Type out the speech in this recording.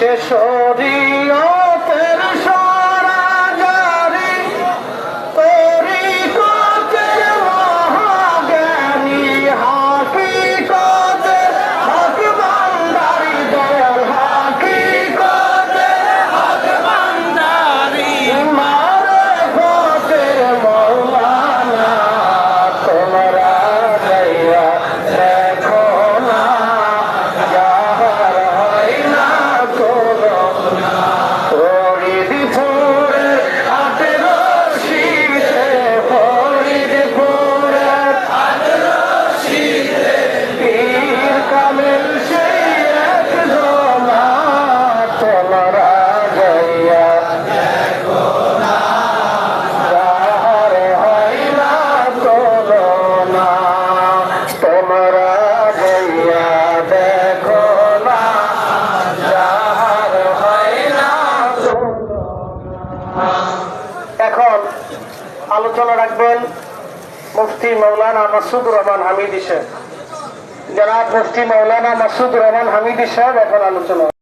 শেষ এখন আলোচনা রাখবেন মুফতি মৌলানা মাসুদ রহমান হামিদি সাহেব। যারা মুফতি মৌলানা মাসুদ রহমান হামিদি সাহেব এখন আলোচনা